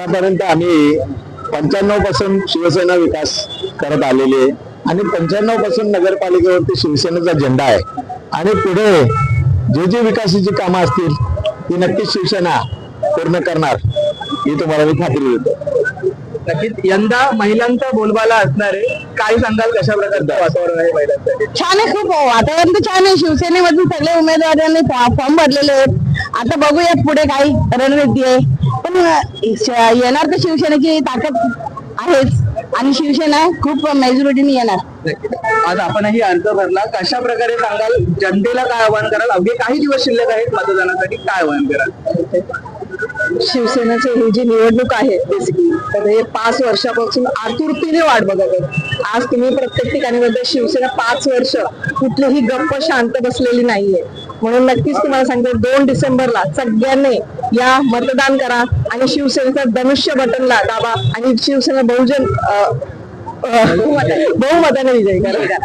आतापर्यंत आम्ही पंच्याण्णवपासून शिवसेना विकास करत आलेली आहे. आणि पंच्याण्णवपासून नगरपालिकेवरती शिवसेनेचा झेंडा आहे. आणि पुढे जे जे विकासाची कामं असतील ती नक्कीच शिवसेना पूर्ण करणार. ही तुम्हाला मी खात्री देतो. नक्कीच. यंदा महिलांचा बोलबाला असणार आहे. काय सांगाल? कशा प्रकारचं वातावरण आहे महिलांसाठी? छान आहे खूप. वातावरण तर छान आहे. शिवसेनेमधून सगळे उमेदवारांनी फॉर्म भरलेले आहेत. आता बघूयात पुढे काही रणनीती आहे. पण येणार तर शिवसेनेची ताकद आहेच. आणि शिवसेना खूप मेजॉरिटीने येणार. आज आपणही अर्ज भरला. कशा प्रकारे सांगाल? जनतेला काय आवाहन कराल? अवघे काही दिवस शिल्लक आहेत मतदानासाठी. काय आवाहन कराल? शिवसेनेची ही जी निवडणूक आहे बेसिकली तर हे पाच वर्षापासून आतुरतेने वाट बघत आहेत. आज तुम्ही प्रत्येक ठिकाणी बघता शिवसेना पाच वर्ष कुठलीही गप्प शांत बसलेली नाहीये. म्हणून नक्कीच तुम्हाला सांगतो दोन डिसेंबरला सगळ्यांनी या मतदान करा आणि शिवसेनेचा धनुष्य बटनला दाबा आणि शिवसेना बहुजन बहुमताने विजयी करा.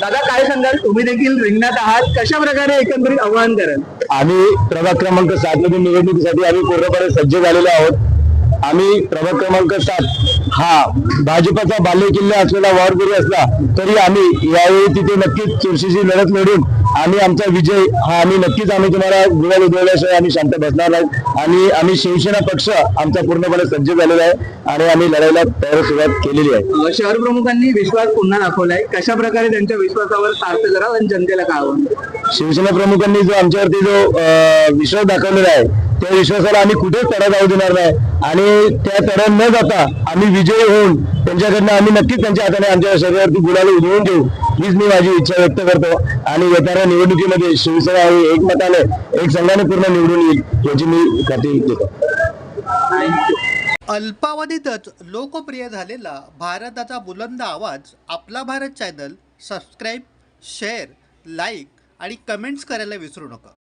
दादा काय सांगाल? तुम्ही देखील रिंगणात आहात. कशा प्रकारे एकंदरीत आवाहन कराल? आम्ही प्रभाग क्रमांक सात मधील निवडणुकीसाठी आम्ही पूर्णपणे सज्ज झालेलो आहोत. आम्ही प्रभाग क्रमांक सात हा भाजपचा बालेकिल्ला असलेला वार जरी असला तरी आम्ही यावेळी तिथे नक्कीच चुरशीची लढत लढून आणि आमचा विजय हा आम्ही नक्कीच आम्ही तुम्हाला गुलाल उधळल्याशिवाय आम्ही शांत बसणार नाही. आणि आम्ही शिवसेना पक्ष आमचा पूर्णपणे सज्ज झालेला आहे आणि आम्ही लढायला तयार सुरुवात केलेली आहे. शहर प्रमुखांनी विश्वास पुन्हा दाखवलाय. कशा प्रकारे त्यांच्या विश्वासावर सार्थ करा आणि जनतेला कराल? शिवसेना प्रमुखांनी जो आमच्यावरती जो विश्वास दाखवलेला आहे त्या विश्वासाला आम्ही कुठेच तडा जाऊ देणार नाही. आणि त्या तडा न जाता आम्ही विजयी होऊन त्यांच्याकडनं आम्ही नक्कीच त्यांच्या हाताने आमच्या शरीरावरती गुणाला उजवून देऊ हीच मी माझी इच्छा व्यक्त करतो. आणि येणाऱ्या निवडणुकीमध्ये शिवसेना ही एकमताने एक संघाने पूर्ण निवडून येईल याची मी खात्री देतो. अल्पावधीतच लोकप्रिय झालेला भारताचा बुलंद आवाज Aapla Bharat channel subscribe share like आणि कमेंट्स करायला विसरू नका.